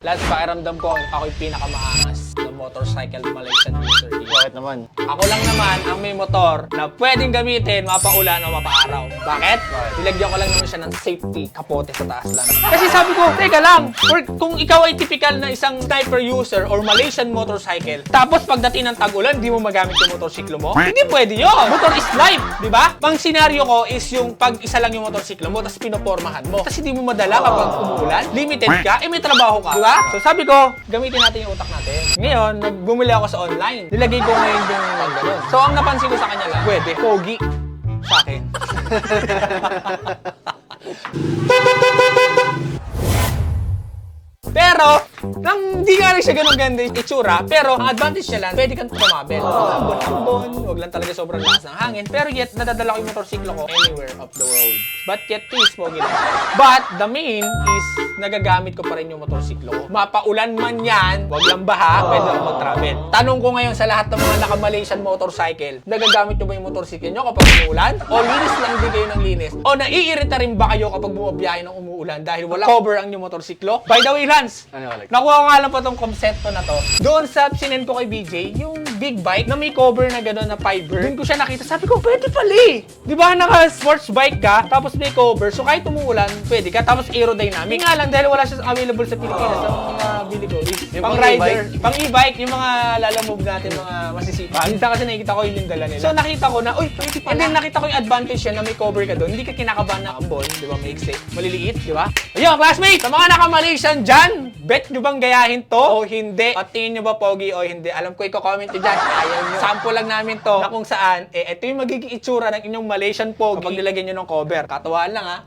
Sa pakiramdam ko, ako yung pinakamaangas na motorcycle Malaysian user here. Bakit naman? Ako lang naman ang may motor na pwedeng gamitin mapaulan o mapaaraw. Bakit? Nilagyan ko lang naman siya ng safety kapote sa taas lang. Kasi sabi ko, teka lang, or kung ikaw ay typical na isang sniper user or Malaysian motorcycle, tapos pagdating ng tag-ulan, di mo magamit yung motorsiklo mo, hindi pwede yun. Motor is life, di ba? Pang senaryo ko is yung pag isa lang yung motorsiklo mo, tapos pinopormahan mo. Kasi di mo madala kapag umuulan, limited ka, eh may trabaho ka, di ba? So sabi ko, gamitin natin yung utak natin. Ngayon, bumili ako sa online. Nilagay ko ngayon yung pag ganun. So ang napansin ko sa kanya lang, pwede, pogi sa akin. Pero, nang di nga rin siya ganun ganda yung itsura, pero ang advantage niya lang, pwede kang tumabel. Ambon-ambon, huwag lang talaga sobrang lakas ng hangin. Pero yet, nadadala ko yung motorsiklo ko anywhere of the world. But yet, this, pogi lang. But, the main is, nagagamit ko pa rin yung motorsiklo ko. Mapaulan man yan, wag lang baha, pwede ako mag-travel. Tanong ko ngayon sa lahat ng mga naka-Malaysian motorcycle, nagagamit nyo ba yung motorsiklo nyo kapag umuulan? O linis lang din kayo ng linis? O naiirita rin ba kayo kapag bumabiyahe ng umuulan dahil wala cover ang inyong motorsiklo? By the way, Lance, Ano ulit? Nakuha ko nga lang po tong konsepto na to. Doon sa sinend ko kay BJ, yung big bike na may cover na gano'n na fiber. Doon ko siya nakita. Sabi ko, pwede pala eh. Di ba naka-sports bike ka, tapos may cover. So kahit umuulan, pwede ka. Tapos aerodynamic. Nga lang, dahil wala siya available sa Pilipinas. So, ang mga bili ko is Yung pang pang rider. e-bike? Pang e-bike, yung mga lalamove natin, mga masisipa. Minsan kasi nakikita ko yun yung dala nila. So nakita ko na, uy, pwede pala. And then nakita ko yung advantage yan na may cover ka doon. Hindi ka kinakabahan na ambon, di ba, maiksi. Maliliit, di ba? Ayun, classmate! Sa mga naka-Malaysian dyan, bet nyo bang gayahin to o hindi? At tingin nyo ba pogi o hindi? Alam ko, i-comment nyo dyan. Ayaw nyo. Sample lang namin to na kung saan, eh, ito yung magiging itsura ng inyong Malaysian pogi kapag nilagyan nyo ng cover. Katawaan lang, ha?